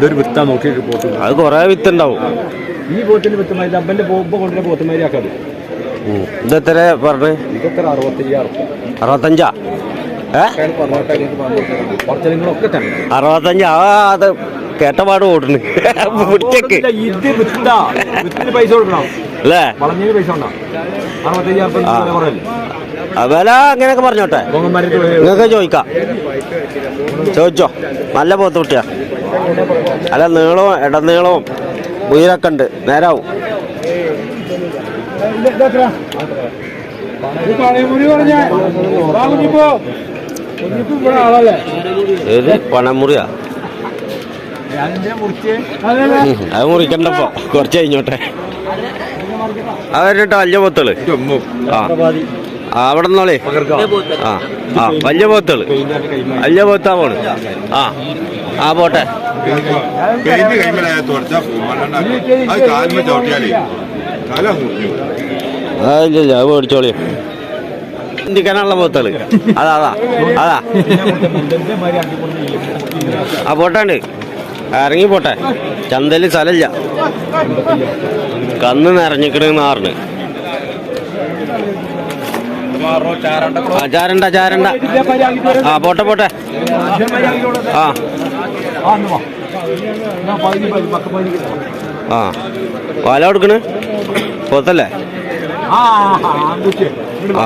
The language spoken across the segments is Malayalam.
ഇതൊരു വിത്താ നോക്കിയിട്ട് പോത്തു അത് കുറേ വിത്തുണ്ടാവും. ഈ പോത്തിന്റെ വിത്തുമാരി അമ്പന്റെ പോകുമ്പോ കൊണ്ടുവരുന്ന പോത്തുമാരി ആക്കാത് ഇതെത്ര പറഞ്ഞ്? ഇതൊക്കെ അറുപത്തയ്യായിരം അറുപത്തഞ്ചാ? ഏ? കുറച്ചങ്ങളൊക്കെ തന്നെ. അറുപത്തഞ്ച്? ആ അത് കേട്ടപാട് ഓടുന്നു മുറ്റക്ക് ഇത് വിത്താ. വിത്തിന് പൈസ കൊടുക്കണം. അല്ലേ? വളഞ്ഞതിന് പൈസ ഉണ്ടാ അറുപത്തയ്യായിരം ആ. കുറവല്ലേ? ആ, വില അങ്ങനെയൊക്കെ പറഞ്ഞോട്ടെ. പൊങ്ങന്മാരുടെ നിങ്ങൾക്ക് ചോദിക്കാം. ചോദിച്ചോ. നല്ല പോത്ത് കുട്ടിയാ. അല്ല നീളവും ഇടനീളവും ഉയരൊക്കെ ഉണ്ട്. നേരാവും. ഏത്? പണമുറിയാ അത് മുറിക്കണ്ടപ്പോ. കുറച്ച് കഴിഞ്ഞോട്ടെ. അവരുടെ വലിയ പോത്തുകൾ. ആ. ആ, അവിടെ നിന്നോളേ. ആ ആ വലിയ പോത്തുകൾ. വലിയ പോത്താ പോണ്. ആ ആ പോട്ടെ. പെയിന്റ് കൈമലായ തുടച്ചാ പോകും അത് കാലിന് ചവിട്ടിയാലേ. ഇല്ല ഇല്ല അത് മേടിച്ചോളി. ചിന്തിക്കാനുള്ള പോത്തൾ അതാ അതാ അതാ. ആ പോട്ടാണ്ട്. ഇറങ്ങി പോട്ടെ. ചന്തയിൽ സ്ഥലമില്ല. കന്ന് നിറഞ്ഞിക്കണെന്ന് പറഞ്ഞ്. ആ ചാരണ്ട ചാരണ്ട. ആ പോട്ടെ പോട്ടെ. ആ. ആ. പാല കൊടുക്കണ്? പുറത്തല്ലേ? ആ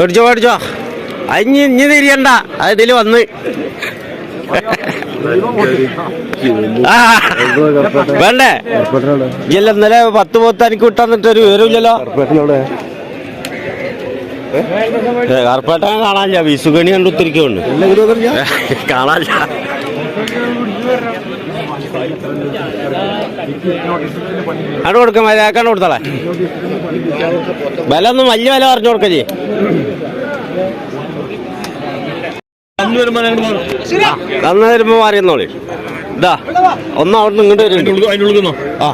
ഓടിച്ചോ മേടിച്ചോ അഞ്ഞ് ഇഞ്ഞ് തിരിയണ്ട. അത് ഇതിൽ വന്ന്. വേണ്ടേ? ഇല്ല ഇന്നലെ പത്ത് പോത്ത് എനിക്ക് വിട്ടാന്നിട്ട് ഒരു വിവരമില്ലല്ലോ കറുപ്പേട്ടൻ കാണാനില്ല വിസുഗണി കണ്ടു തിരിക്കുന്നുണ്ട് കാണാനില്ല അവിടെ കൊടുക്കാം ആക്കാണ്ട് കൊടുത്തോളെ. വില ഒന്നും വലിയ വില പറഞ്ഞു കൊടുക്കല്ലേ തന്നു വരുമ്പോ മാറിയെന്നോളി. ഇതാ ഒന്ന് അവിടെ നിന്ന് ഇങ്ങോട്ട് വരുന്നുണ്ട്. ആ.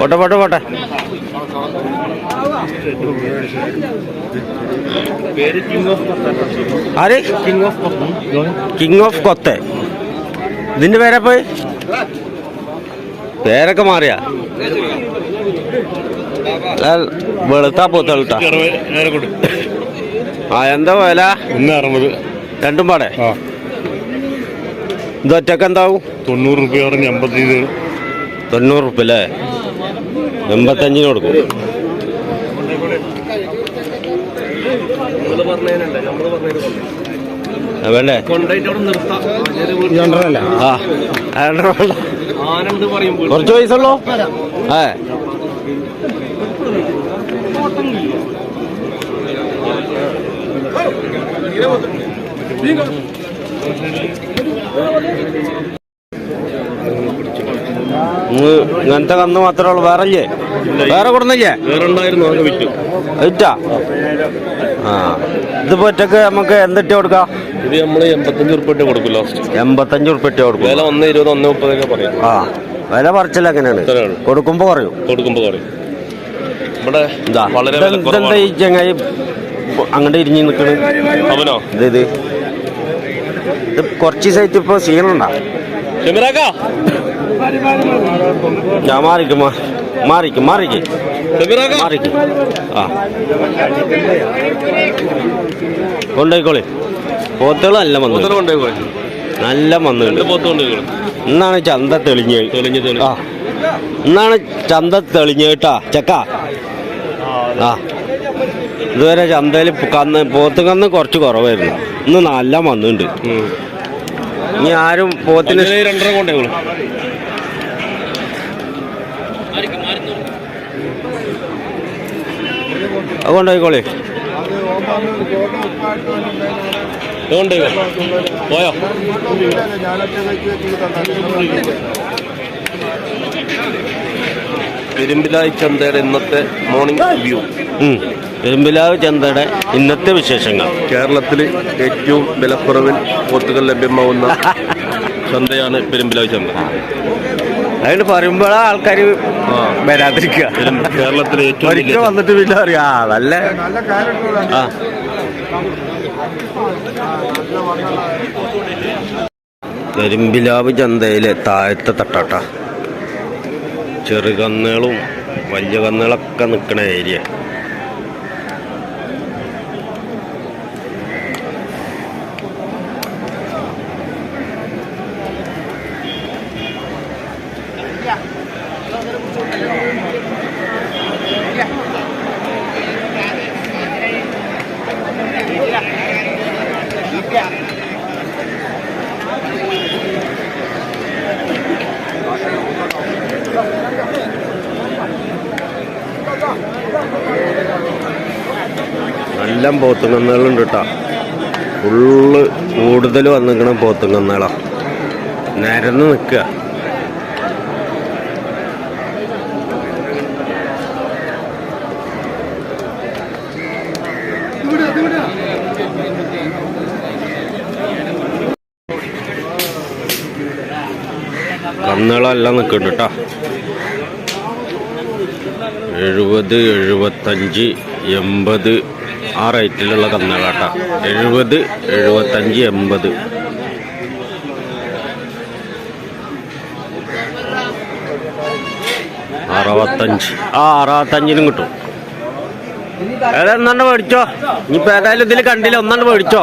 പോട്ടെ പോട്ടെ പോട്ടെ. ആര്? കിങ് ഓഫ് കൊത്തെ ഇതിന്റെ പേരാ പോയി? പേരൊക്കെ മാറിയാ? വെളുത്താ പോത്തളുട്ടാ ആ എന്താ വില ഒന്ന് അറുപത്. രണ്ടും പാടെ. ഇതൊറ്റക്കെന്താവും ഇത് ഒറ്റയ്ക്ക് എന്താവും തൊണ്ണൂറ് റുപ്യ പറഞ്ഞ് അമ്പത്തി തൊണ്ണൂറ് റുപ്യ അല്ലേ എൺപത്തഞ്ചിന് കൊടുക്കും. വേണ്ടേ. കുറച്ച് പൈസ ഉള്ളൂ? ഏ. ഇങ്ങനത്തെ കന്ന് മാത്രമേ ഉള്ളൂ. വേറെ ഇല്ലേ? വേറെ കൊടുന്നില്ലേ? വേറെ ഉണ്ടായിരുന്നു വിറ്റു. ആ. ഇതിപ്പോ ഒറ്റയ്ക്ക് നമുക്ക് എന്തിട്ട് കൊടുക്കാം? ഇത് നമ്മൾ എൺപത്തഞ്ച് ഉറുപ്പിട്ട് കൊടുക്കും ലാസ്റ്റ് എൺപത്തഞ്ച് ഉറുപ്പിട്ട് കൊടുക്കും. വില ഒന്ന് ഇരുപത് ഒന്ന് മുപ്പതൊക്കെ പറയും. ആ. വില പറിച്ചല്ല എങ്ങനെയാണ് കൊടുക്കുമ്പോ കുറയും കൊടുക്കുമ്പോ ഇവിടെ വളരെ ഇതെന്താ ഈ ചങ്ങായി അങ്ങോട്ട് ഇരിഞ്ഞു നിൽക്കണ് അവനോ? ഇത് ഇത്. ഇത് കുറച്ച് സൈറ്റ് ഇപ്പൊ സീനുണ്ടാ ഞാൻ മാറിക്ക് മാറിക്ക് മാറിക്ക് മാറിക്ക് ആ കൊണ്ടുപോയിക്കോളി പോത്തുകളല്ല വന്നു. കൊണ്ടുപോയി നല്ല വന്നുണ്ട് ഇന്നാണ് ചന്ത തെളിഞ്ഞ് ആ. ഇന്നാണ് ചന്ത തെളിഞ്ഞ് കേട്ടാ ചക്ക. ആ. ഇതുവരെ ചന്തയിൽ കന്ന് പോത്ത് കന്ന് കുറച്ച് കുറവായിരുന്നു. ഇന്ന് നല്ല വന്നുണ്ട് ഇനി ആരും പോത്തിന് രണ്ടര കൊണ്ടുപോയി അത് കൊണ്ടുപോയിക്കോളി കൊണ്ടുപോയി പോയോ? പെരുമ്പിലായി ചന്തയുടെ ഇന്നത്തെ മോർണിംഗ് വ്യൂ. പെരുമ്പിലാവ് ചന്തയുടെ ഇന്നത്തെ വിശേഷങ്ങൾ. കേരളത്തിൽ ഏറ്റവും വിലക്കുറവിൽ പോത്തുകൾ ലഭ്യമാവുന്ന ചന്തയാണ് പെരുമ്പിലാവ് ചന്ത. അതുകൊണ്ട് പറയുമ്പോഴാ ആൾക്കാർ വരാതിരിക്കുക. കേരളത്തിലെ ഒരിക്കൽ വന്നിട്ട് പിന്നെ അറിയാം ആ നല്ല ആ. കരിമ്പിലാവ് ചന്തയിലെ താഴത്തെ തട്ടാട്ട. ചെറുകന്നുകളും വലിയ കന്നുകളൊക്കെ നിൽക്കുന്ന ഏരിയ നല്ല പോത്തുങ്ങന്നുകളുണ്ട് കേട്ടോ ഫുള്ള് കൂടുതൽ വന്നിരിക്കണം പോത്തും കന്നുകളാ നിരന്ന് നിൽക്കുക കന്നുകളെല്ലാം നിൽക്കുന്നുണ്ട് കേട്ടോ എഴുപത് എഴുപത്തഞ്ച് എൺപത്. ആ റേറ്റിലുള്ള കന്നുകാട്ട എഴുപത് എഴുപത്തഞ്ച് എൺപത്. അറുപത്തഞ്ച്. ആ അറുപത്തഞ്ചിനും കിട്ടും. ഏതാ ഒന്നെണ്ണം മേടിച്ചോ? ഇനിയിപ്പോ ഏതായാലും ഇതിൽ കണ്ടില്ല ഒന്നെണ്ണം മേടിച്ചോ?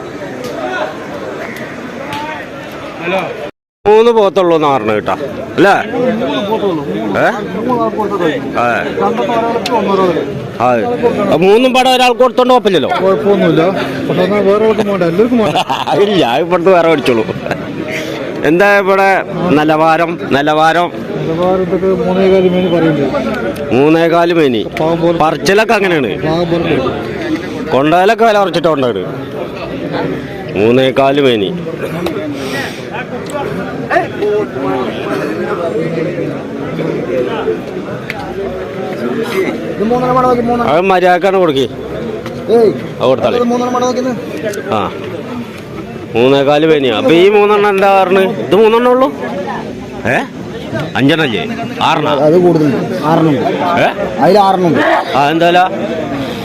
മൂന്ന് പോത്തുള്ളൂ എന്ന് പറഞ്ഞു കേട്ടാ. അല്ലേ? ഏ? മൂന്നും പടം ഒരാൾ കൊടുത്തോണ്ട് കുഴപ്പമില്ലല്ലോ? ഇല്ല ഇവിടുത്തെ വേറെ മേടിച്ചോളൂ. എന്താ ഇവിടെ നിലവാരം? നിലവാരം? മൂന്നേകാൽ മേനി പറച്ചിലൊക്കെ അങ്ങനെയാണ്. കൊണ്ടാലൊക്കെ വില കുറച്ചിട്ടുണ്ടാണ് മൂന്നേകാൽ മേനി. അത് മര്യാദക്കാണ് കൊടുക്കി. കൊടുത്താളെ. ആ. മൂന്നേകാൽ മേനിയാ അപ്പൊ ഈ മൂന്നെണ്ണം എന്താ പറഞ്ഞു ഇത് മൂന്നെണ്ണം ഉള്ളു? ഏ? അഞ്ചെണ്ണല്ലേ ആറെണ്ണ. അത് ആറെണ്ണം. ഏ? അതിൽ ആറെണ്ണം. ആ എന്തായാലും?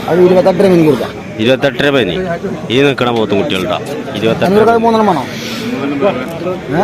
അത് ഇരുപത്തെട്ടര മീൻ കൊടുക്കാം. ഇരുപത്തെട്ടര പേനി. ഈ നിൽക്കണ പോത്തും കുട്ടികളുടെ. ഇരുപത്തെട്ടര. മൂന്നെണ്ണം വേണോ? ഏ?